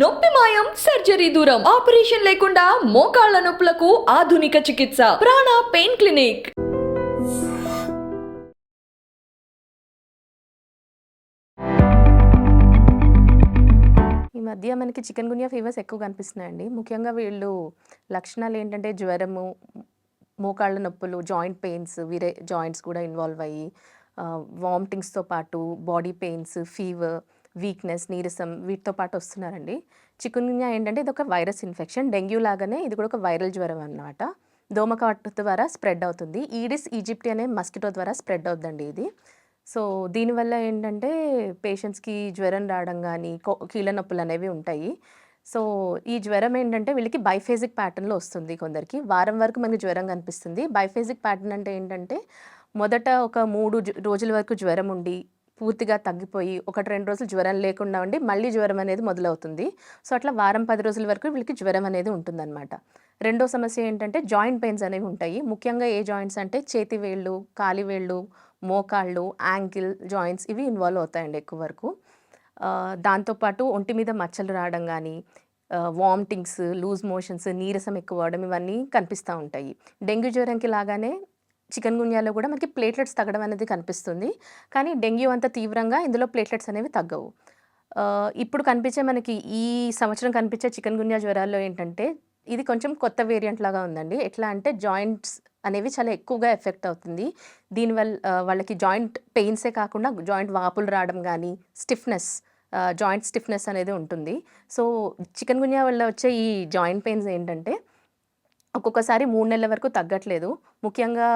నొప్పి మాయం సర్జరీ దూరం ఆపరేషన్ లేకుండా మోకాళ్ళ నొప్పులకు ఆధునిక చికిత్స ప్రాణ పెయిన్ క్లినిక్. ఈ మధ్య మనకి చికెన్ గున్యా ఫీవర్స్ ఎక్కువ కనిపిస్తున్నాయండి. ముఖ్యంగా వీళ్ళు లక్షణాలు ఏంటంటే జ్వరము మోకాళ్ళ నొప్పులు జాయింట్ పెయిన్స్ వీరే జాయింట్స్ కూడా ఇన్వాల్వ్ అయ్యి వామిటింగ్స్తో పాటు బాడీ పెయిన్స్ ఫీవర్ వీక్నెస్ నీరసం వీటితో పాటు వస్తున్నారండి. చికెన్ ఏంటంటే ఇది ఒక వైరస్ ఇన్ఫెక్షన్. డెంగ్యూ లాగానే ఇది కూడా ఒక వైరల్ జ్వరం అన్నమాట. దోమకాటు ద్వారా స్ప్రెడ్ అవుతుంది. ఈడిస్ ఈజిప్ట్ అనే మస్కిటో ద్వారా స్ప్రెడ్ అవుతుందండి ఇది. సో దీనివల్ల ఏంటంటే పేషెంట్స్కి జ్వరం రావడం కానీ కీళ్ళ నొప్పులు అనేవి ఉంటాయి. సో ఈ జ్వరం ఏంటంటే వీళ్ళకి బైఫేజిక్ ప్యాటర్న్లో వస్తుంది కొందరికి. వారం వరకు మనకి జ్వరం కనిపిస్తుంది. బైఫేజిక్ ప్యాటర్న్ అంటే ఏంటంటే మొదట ఒక మూడు రోజుల వరకు జ్వరం ఉండి పూర్తిగా తగ్గిపోయి ఒకటి రెండు రోజులు జ్వరం లేకుండా ఉండి మళ్ళీ జ్వరం అనేది మొదలవుతుంది. సో అట్లా వారం పది రోజుల వరకు వీళ్ళకి జ్వరం అనేది ఉంటుందన్నమాట. రెండో సమస్య ఏంటంటే జాయింట్ పెయిన్స్ అనేవి ఉంటాయి. ముఖ్యంగా ఏ జాయింట్స్ అంటే చేతి వేళ్ళు కాలి వేళ్ళు మోకాళ్ళు యాంకిల్ జాయింట్స్ ఇవి ఇన్వాల్వ్ అవుతాయండి ఎక్కువ వరకు. దాంతోపాటు ఒంటి మీద మచ్చలు రావడం కానీ వామిటింగ్స్ లూజ్ మోషన్స్ నీరసం ఎక్కువ అవడం ఇవన్నీ కనిపిస్తూ ఉంటాయి. డెంగ్యూ జ్వరంకి లాగానే చికెన్ గున్యాలో కూడా మనకి ప్లేట్లెట్స్ తగ్గడం అనేది కనిపిస్తుంది. కానీ డెంగ్యూ అంత తీవ్రంగా ఇందులో ప్లేట్లెట్స్ అనేవి తగ్గవు. ఇప్పుడు కనిపించే మనకి ఈ సంవత్సరం కనిపించే చికెన్ గున్యా జ్వరాల్లో ఏంటంటే ఇది కొంచెం కొత్త వేరియంట్ లాగా ఉందండి. ఎట్లా అంటే జాయింట్స్ అనేవి చాలా ఎక్కువగా ఎఫెక్ట్ అవుతుంది. దీనివల్ల వాళ్ళకి జాయింట్ పెయిన్సే కాకుండా జాయింట్ వాపులు రావడం కానీ స్టిఫ్నెస్ జాయింట్ స్టిఫ్నెస్ అనేది ఉంటుంది. సో చికెన్ గున్యా వల్ల వచ్చే ఈ జాయింట్ పెయిన్స్ ఏంటంటే ఒక్కొక్కసారి మూడు నెలల వరకు తగ్గట్లేదు. ముఖ్యంగా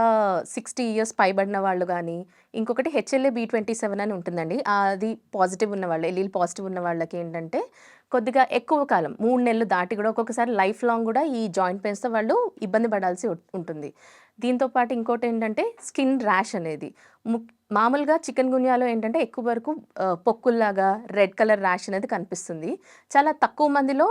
సిక్స్టీ ఇయర్స్ పైబడిన వాళ్ళు కానీ ఇంకొకటి హెచ్ఎల్ఏ బి ట్వంటీ సెవెన్ అని ఉంటుందండి. అది పాజిటివ్ ఉన్న వాళ్ళు ఎల్ఈల్ పాజిటివ్ ఉన్న వాళ్ళకి ఏంటంటే కొద్దిగా ఎక్కువ కాలం మూడు నెలలు దాటి కూడా ఒక్కొక్కసారి లైఫ్ లాంగ్ కూడా ఈ జాయింట్ పెయిన్స్తో వాళ్ళు ఇబ్బంది పడాల్సి ఉంటుంది. దీంతో పాటు ఇంకోటి ఏంటంటే స్కిన్ ర్యాష్ అనేది. ము మామూలుగా చికెన్ గున్యాలో ఏంటంటే ఎక్కువ వరకు పొక్కుల్లాగా రెడ్ కలర్ ర్యాష్ అనేది కనిపిస్తుంది. చాలా తక్కువ మందిలో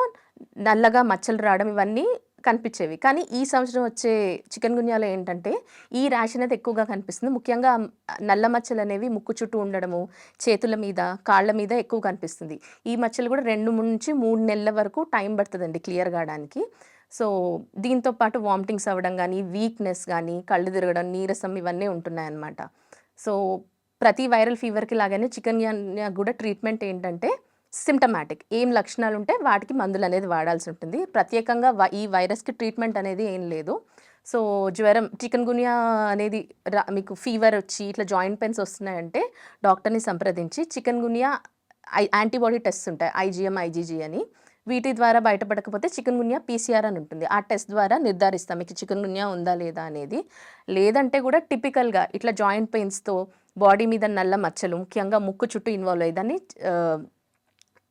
నల్లగా మచ్చలు రావడం ఇవన్నీ కనిపించేవి. కానీ ఈ సంవత్సరం వచ్చే చికెన్ గున్యాలో ఏంటంటే ఈ ర్యాష్ అనేది ఎక్కువగా కనిపిస్తుంది. ముఖ్యంగా నల్ల మచ్చలు అనేవి ముక్కు చుట్టూ ఉండడము చేతుల మీద కాళ్ళ మీద ఎక్కువ కనిపిస్తుంది. ఈ మచ్చలు కూడా రెండు నుంచి మూడు నెలల వరకు టైం పడుతుందండి క్లియర్ కావడానికి. సో దీంతో పాటు వామిటింగ్స్ అవ్వడం కానీ వీక్నెస్ కానీ కళ్ళు తిరగడం నీరసం ఇవన్నీ ఉంటున్నాయన్నమాట. సో ప్రతి వైరల్ ఫీవర్కి లాగానే చికెన్ గున్యా కూడా ట్రీట్మెంట్ ఏంటంటే సిమ్టమాటిక్ ఏం లక్షణాలు ఉంటే వాటికి మందులు అనేది వాడాల్సి ఉంటుంది ప్రత్యేకంగా ఈ వైరస్కి ట్రీట్మెంట్ అనేది ఏం లేదు. సో జ్వరం చికెన్ గునియా అనేది రా- మీకు ఫీవర్ వచ్చి ఇట్లా జాయింట్ పెయిన్స్ వస్తున్నాయంటే డాక్టర్ని సంప్రదించి chikungunya I antibody test ఉంటాయి. ఐజీఎం ఐజీజీ అని. వీటి ద్వారా బయటపడకపోతే చికెన్ గున్యా పీసీఆర్ అని ఉంటుంది. ఆ టెస్ట్ ద్వారా నిర్ధారిస్తాం. మీకు చికెన్ గున్యా ఉందా లేదా అనేది. లేదంటే కూడా టిపికల్గా ఇట్లా జాయింట్ పెయిన్స్తో బాడీ మీద నల్ల మచ్చలు ముఖ్యంగా ముక్కు చుట్టూ ఇన్వాల్వ్ అయ్యి దాన్ని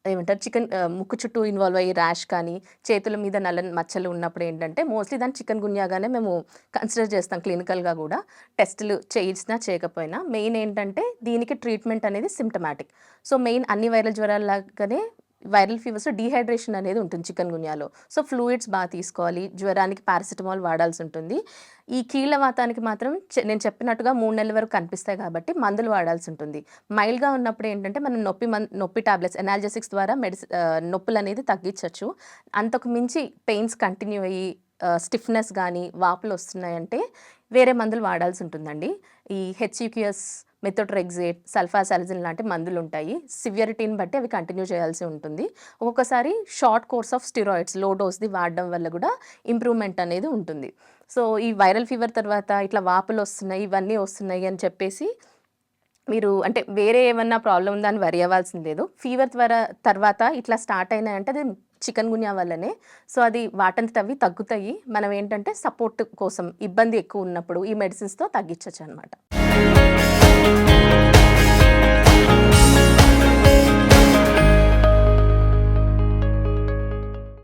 ఏమంటారు? చికెన్ ముక్కు చుట్టూ ఇన్వాల్వ్ అయ్యి ర్యాష్ కానీ చేతుల మీద నల్ల మచ్చలు ఉన్నప్పుడు ఏంటంటే మోస్ట్లీ దాన్ని చికెన్ గున్యాగానే మేము కన్సిడర్ చేస్తాం క్లినికల్గా కూడా. టెస్టులు చేయించినా చేయకపోయినా. మెయిన్ ఏంటంటే దీనికి ట్రీట్మెంట్ అనేది సిమ్టమాటిక్ సో మెయిన్ అన్ని వైరల్ జ్వరాల లాగానే వైరల్ ఫీవర్స్ డీహైడ్రేషన్ అనేది ఉంటుంది చికెన్ గున్యాలో. సో ఫ్లూయిడ్స్ బాగా తీసుకోవాలి. జ్వరానికి పారాసిటమాల్ వాడాల్సి ఉంటుంది. ఈ కీళ్ళ వాతానికి మాత్రం నేను చెప్పినట్టుగా మూడు నెలల వరకు కనిపిస్తాయి కాబట్టి మందులు వాడాల్సి ఉంటుంది. మైల్డ్గా ఉన్నప్పుడు ఏంటంటే మనం నొప్పి మన్ నొప్పి టాబ్లెట్స్ ఎనాల్జెసిక్స్ ద్వారా మెడిసి నొప్పులు అనేది తగ్గించవచ్చు అంతకు మించి పెయిన్స్ కంటిన్యూ అయ్యి స్టిఫ్నెస్ కానీ వాపులు వస్తున్నాయంటే వేరే మందులు వాడాల్సి ఉంటుందండి. ఈ హెచ్ఈక్యూఎస్ మెథోట్రెగ్జేట్ సల్ఫాసాలజిన్ లాంటి మందులు ఉంటాయి సివియరిటీని బట్టి అవి కంటిన్యూ చేయాల్సి ఉంటుంది. ఒక్కొక్కసారి షార్ట్ కోర్స్ ఆఫ్ స్టిరాయిడ్స్లో డోస్ది వాడడం వల్ల కూడా ఇంప్రూవ్మెంట్ అనేది ఉంటుంది. సో ఈ వైరల్ ఫీవర్ తర్వాత ఇట్లా వాపులు వస్తున్నాయి ఇవన్నీ వస్తున్నాయి అని చెప్పేసి మీరు అంటే వేరే ఏమన్నా ప్రాబ్లం ఉందా అని వరి అవ్వాల్సింది లేదు. ఫీవర్ ద్వారా తర్వాత ఇట్లా స్టార్ట్ అయినాయంటే అది చికెన్ గున్యా వల్లనే. సో అది వాటంతట అవి తగ్గుతాయి. మనం ఏంటంటే సపోర్ట్ కోసం ఇబ్బంది ఎక్కువ ఉన్నప్పుడు ఈ మెడిసిన్స్తో తగ్గించవచ్చు అనమాట